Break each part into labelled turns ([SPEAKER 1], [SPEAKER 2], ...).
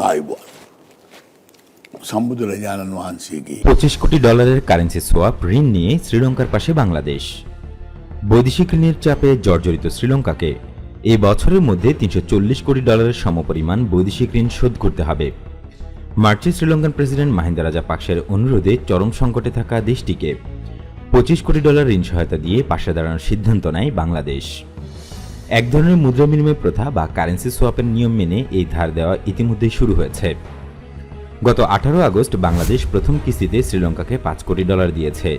[SPEAKER 1] Taiwan. samudra වහන්සේගේ
[SPEAKER 2] পঁচিশ কোটি ডলারের কারেন্সি সোয়াপ ঋণ নিয়ে শ্রীলঙ্কার পাশে বাংলাদেশ বৈদেশিক ঋণের চাপে জর্জরিত শ্রীলঙ্কাকে এই বছরের মধ্যে তিনশো চল্লিশ কোটি ডলারের সমপরিমাণ বৈদেশিক ঋণ শোধ করতে হবে মার্চে শ্রীলঙ্কান প্রেসিডেন্ট মাহিন্দা রাজা পাকসের অনুরোধে চরম সংকটে থাকা দেশটিকে পঁচিশ কোটি ডলার ঋণ সহায়তা দিয়ে পাশে দাঁড়ানোর সিদ্ধান্ত নেয় বাংলাদেশ এক ধরনের মুদ্রা বিনিময় প্রথা বা কারেন্সি সোয়াপের নিয়ম মেনে এই ধার দেওয়া ইতিমধ্যেই শুরু হয়েছে। গত আঠারো আগস্ট বাংলাদেশ প্রথম কিস্তিতে শ্রীলঙ্কাকে পাঁচ কোটি ডলার দিয়েছে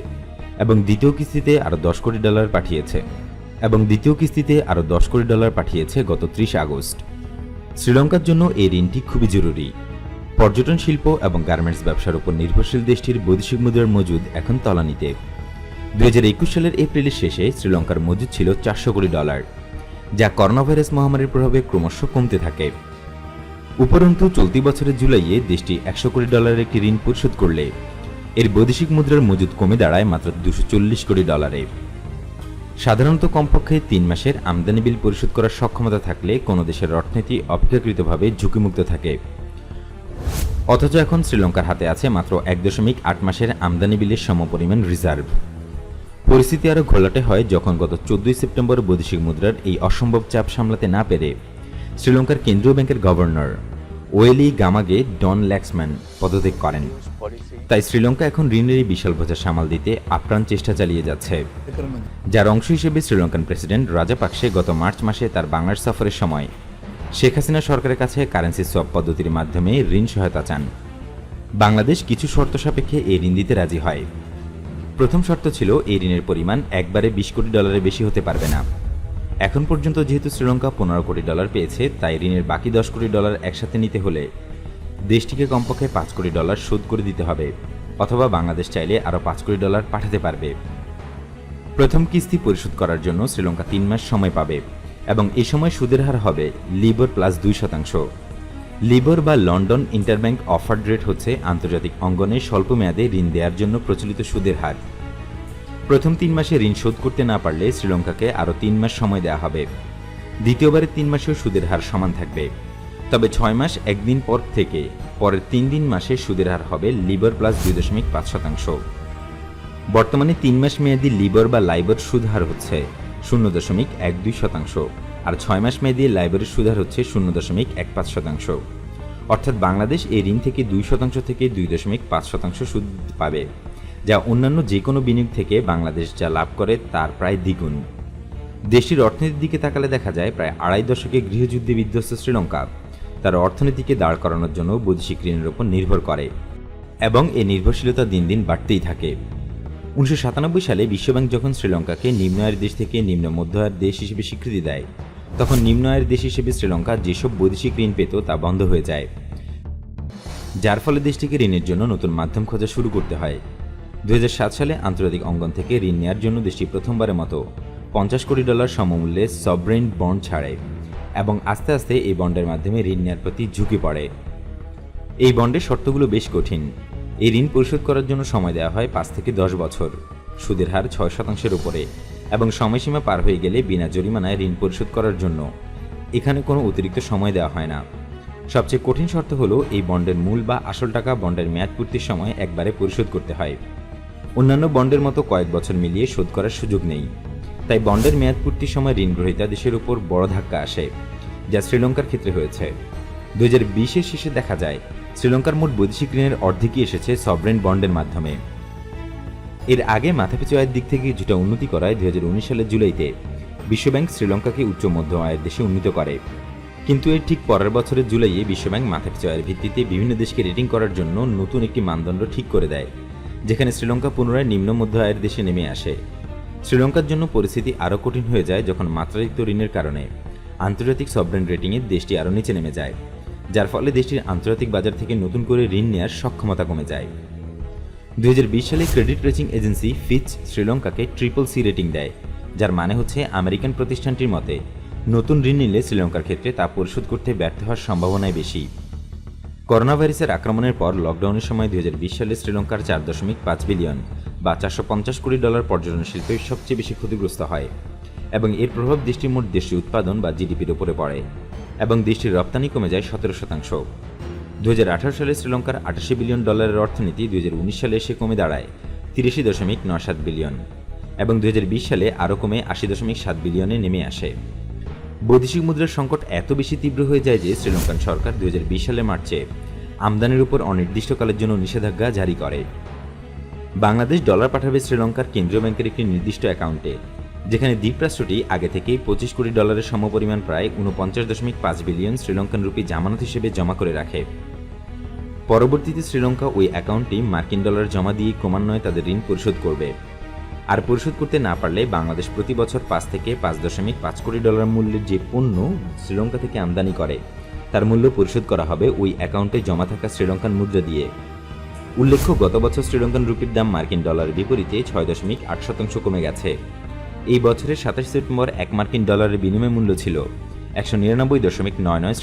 [SPEAKER 2] এবং দ্বিতীয় কিস্তিতে আরও দশ কোটি ডলার পাঠিয়েছে এবং দ্বিতীয় কিস্তিতে আরও দশ কোটি ডলার পাঠিয়েছে গত ত্রিশ আগস্ট। শ্রীলঙ্কার জন্য এই ঋণটি খুবই জরুরি। পর্যটন শিল্প এবং গার্মেন্টস ব্যবসার উপর নির্ভরশীল দেশটির বৈদেশিক মুদ্রার মজুদ এখন তলানিতে। দু হাজার একুশ সালের এপ্রিলের শেষে শ্রীলঙ্কার মজুদ ছিল চারশো কোটি ডলার। যা করোনা ভাইরাস মহামারীর প্রভাবে ক্রমশ কমতে থাকে। উপরন্তু, চলতি বছরের জুলাইয়ে দেশটি একশো কোটি ডলারের একটি ঋণ পরিশোধ করলে এর বৈদেশিক মুদ্রার মজুদ কমে দাঁড়ায় মাত্র দুশো চল্লিশ কোটি ডলারে। সাধারণত কমপক্ষে তিন মাসের আমদানি বিল পরিশোধ করার সক্ষমতা থাকলে কোনো দেশের অর্থনীতি অপেক্ষাকৃতভাবে ঝুঁকিমুক্ত থাকে। অথচ এখন শ্রীলঙ্কার হাতে আছে মাত্র এক দশমিক আট মাসের আমদানি বিলের সমপরিমাণ রিজার্ভ। পরিস্থিতি আরও ঘোলাটে হয় যখন গত চোদ্দই সেপ্টেম্বর বৈদেশিক মুদ্রার এই অসম্ভব চাপ সামলাতে না পেরে শ্রীলঙ্কার কেন্দ্রীয় ব্যাংকের গভর্নর ওয়েলি গামাগে ডন ল্যাক্সম্যান পদত্যাগ করেন। তাই শ্রীলঙ্কা এখন ঋণের বিশাল বোঝা সামাল দিতে আপ্রাণ চেষ্টা চালিয়ে যাচ্ছে। যার অংশ হিসেবে শ্রীলঙ্কান প্রেসিডেন্ট রাজাপাকসে গত মার্চ মাসে তার বাংলার সফরের সময় শেখ হাসিনা সরকারের কাছে কারেন্সি সোয়াপ পদ্ধতির মাধ্যমে ঋণ সহায়তা চান। বাংলাদেশ কিছু শর্ত সাপেক্ষে এই ঋণ দিতে রাজি হয়। প্রথম শর্ত ছিল, এই ঋণের পরিমাণ একবারে বিশ কোটি ডলারের বেশি হতে পারবে না। এখন পর্যন্ত যেহেতু শ্রীলঙ্কা পনেরো কোটি ডলার পেয়েছে, তাই ঋণের বাকি দশ কোটি ডলার একসাথে নিতে হলে দেশটিকে কমপক্ষে পাঁচ কোটি ডলার শোধ করে দিতে হবে, অথবা বাংলাদেশ চাইলে আরও পাঁচ কোটি ডলার পাঠাতে পারবে। প্রথম কিস্তি পরিশোধ করার জন্য শ্রীলঙ্কা তিন মাস সময় পাবে, এবং এ সময় সুদের হার হবে লিবর প্লাস দুই শতাংশ। লিবর বা লন্ডন ইন্টারব্যাংক অফার্ড রেট হচ্ছে আন্তর্জাতিক অঙ্গনে স্বল্প মেয়াদে ঋণ দেওয়ার জন্য প্রচলিত সুদের হার। প্রথম তিন মাসে ঋণ শোধ করতে না পারলে শ্রীলঙ্কাকে আরও তিন মাস সময় দেওয়া হবে। দ্বিতীয়বারের তিন মাসেও সুদের হার সমান থাকবে। তবে ছয় মাস একদিন পর থেকে পরের তিন দিন মাসে সুদের হার হবে লিবর প্লাস দুই দশমিক পাঁচ শতাংশ। বর্তমানে তিন মাস মেয়াদি লিবর বা লাইবর সুদ হার হচ্ছে শূন্য দশমিক এক দুই শতাংশ। আর ছয় মাস মেয়াদি লাইবরের সুদ হার হচ্ছে শূন্য দশমিক এক পাঁচ শতাংশ। অর্থাৎ বাংলাদেশ এই ঋণ থেকে দুই শতাংশ থেকে দুই দশমিক পাঁচ শতাংশ সুদ পাবে, যা অন্যান্য যে কোনো বিনিয়োগ থেকে বাংলাদেশ যা লাভ করে তার প্রায় দ্বিগুণ। দেশটির অর্থনীতির দিকে তাকালে দেখা যায় প্রায় আড়াই দশকে গৃহযুদ্ধে বিধ্বস্ত শ্রীলঙ্কা, তার অর্থনীতিকে দাঁড় করানোর জন্য বৈদেশিক ঋণের উপর নির্ভর করে এবং এ নির্ভরশীলতা দিন দিন বাড়তেই থাকে। উনিশশো সাতানব্বই সালে বিশ্বব্যাংক যখন শ্রীলঙ্কাকে নিম্ন আয়ের দেশ থেকে নিম্ন মধ্য আয়ের দেশ হিসেবে স্বীকৃতি দেয় তখন নিম্ন আয়ের দেশ হিসেবে শ্রীলঙ্কা যেসব বৈদেশিক ঋণ পেত তা বন্ধ হয়ে যায়। যার ফলে দেশটিকে ঋণের জন্য নতুন মাধ্যম খোঁজা শুরু করতে হয়। দুহাজার সাত সালে আন্তর্জাতিক অঙ্গন থেকে ঋণ নেওয়ার জন্য দেশটি প্রথমবারের মতো পঞ্চাশ কোটি ডলার সমমূল্যে সবরেন বন্ড ছাড়ে এবং আস্তে আস্তে এই বন্ডের মাধ্যমে ঋণ নেওয়ার প্রতি ঝুঁকি পড়ে। এই বন্ডের শর্তগুলো বেশ কঠিন। এই ঋণ পরিশোধ করার জন্য সময় দেওয়া হয় পাঁচ থেকে দশ বছর। সুদের হার ছয় শতাংশের উপরে। এবং সময়সীমা পার হয়ে গেলে বিনা জরিমানায় ঋণ পরিশোধ করার জন্য। এখানে কোনো অতিরিক্ত সময় দেওয়া হয় না। সবচেয়ে কঠিন শর্ত হলো এই বন্ডের মূল বা আসল টাকা বন্ডের মেয়াদ পূর্তির সময় একবারে পরিশোধ করতে হয়। অন্যান্য বন্ডের মতো কয়েক বছর মিলিয়ে শোধ করার সুযোগ নেই। তাই বন্ডের মেয়াদ পূর্তির সময় ঋণ গ্রহীতা দেশের উপর বড় ধাক্কা আসে, যা শ্রীলঙ্কার ক্ষেত্রে হয়েছে। দু হাজার বিশের শেষে দেখা যায়, শ্রীলঙ্কার মোট বৈদেশিক ঋণের অর্ধেকই এসেছে সবরেন বন্ডের মাধ্যমে। এর আগে মাথাপিছু আয়ের দিক থেকে কিছুটা উন্নতি করায় দু হাজার উনিশ সালের জুলাইতে বিশ্বব্যাংক শ্রীলঙ্কাকে উচ্চ মধ্য আয়ের দেশে উন্নীত করে। কিন্তু এর ঠিক পরের বছরের জুলাইয়ে বিশ্বব্যাংক মাথাপিছু আয়ের ভিত্তিতে বিভিন্ন দেশকে রেটিং করার জন্য নতুন একটি মানদণ্ড ঠিক করে দেয়, যেখানে শ্রীলঙ্কা পুনরায় নিম্ন মধ্য আয়ের দেশে নেমে আসে। শ্রীলঙ্কার জন্য পরিস্থিতি আরও কঠিন হয়ে যায় যখন মাত্রাতিরিক্ত ঋণের কারণে আন্তর্জাতিক সবরেন রেটিংয়ে দেশটি আরও নিচে নেমে যায়, যার ফলে দেশটির আন্তর্জাতিক বাজার থেকে নতুন করে ঋণ নেওয়ার সক্ষমতা কমে যায়। দুই হাজার বিশ সালে ক্রেডিট রেটিং এজেন্সি ফিচ শ্রীলঙ্কাকে ট্রিপল সি রেটিং দেয়, যার মানে হচ্ছে আমেরিকান প্রতিষ্ঠানটির মতে, নতুন ঋণ নিলে শ্রীলঙ্কার ক্ষেত্রে তা পরিশোধ করতে ব্যর্থ হওয়ার সম্ভাবনাই বেশি। করোনা ভাইরাসের আক্রমণের পর লকডাউনের সময় দু হাজার বিশ সালে শ্রীলঙ্কার চার দশমিক পাঁচ বিলিয়ন বা চারশো পঞ্চাশ কোটি ডলার পর্যটন শিল্পে সবচেয়ে বেশি ক্ষতিগ্রস্ত হয় এবং এর প্রভাব দেশটির মোট দেশীয় উৎপাদন বা জিডিপির উপরে পড়ে এবং দেশটির রপ্তানি কমে যায় সতেরো শতাংশ। দুই হাজার আঠারো সালে শ্রীলঙ্কার আটাশি বিলিয়ন ডলারের অর্থনীতি, দুই হাজার উনিশ সালে এসে কমে দাঁড়ায়, তিরিশি দশমিক ন সাত বিলিয়ন, এবং দু হাজার বিশ সালে আরও কমে আশি দশমিক সাত বিলিয়নে নেমে আসে। বৈদেশিক মুদ্রার সংকট এত বেশি তীব্র হয়ে যায় যে শ্রীলঙ্কান সরকার দুহাজার বিশ সালে মার্চে আমদানির উপর অনির্দিষ্টকালের জন্য নিষেধাজ্ঞা জারি করে। বাংলাদেশ ডলার পাঠাবে শ্রীলঙ্কার কেন্দ্রীয় ব্যাংকের একটি নির্দিষ্ট অ্যাকাউন্টে, যেখানে দ্বীপরাষ্ট্রটি আগে থেকেই পঁচিশ কোটি ডলারের সমপরিমাণ প্রায় উনপঞ্চাশ দশমিক পাঁচ বিলিয়ন শ্রীলঙ্কান রুপি জামানত হিসেবে জমা করে রাখে। পরবর্তীতে শ্রীলঙ্কা ওই অ্যাকাউন্টটি মার্কিন ডলার জমা দিয়ে ক্রমান্বয়ে তাদের ঋণ পরিশোধ করবে। আর পরিশোধ করতে না পারলে বাংলাদেশ প্রতি বছর পাঁচ থেকে পাঁচ দশমিক পাঁচ কোটি ডলার মূল্যের যে পণ্য শ্রীলঙ্কা থেকে আমদানি করে, তার মূল্য পরিশোধ করা হবে ওই অ্যাকাউন্টে জমা থাকা শ্রীলঙ্কান মুদ্রা দিয়ে। উল্লেখ্য, গত বছর শ্রীলঙ্কান রুপির দাম মার্কিন ডলারের বিপরীতে ছয় দশমিক আট শতাংশ কমে গেছে। এই বছরের সাতাশ সেপ্টেম্বর এক মার্কিন ডলারের বিনিময় মূল্য ছিল একশো নিরানব্বই দশমিক নয় নয়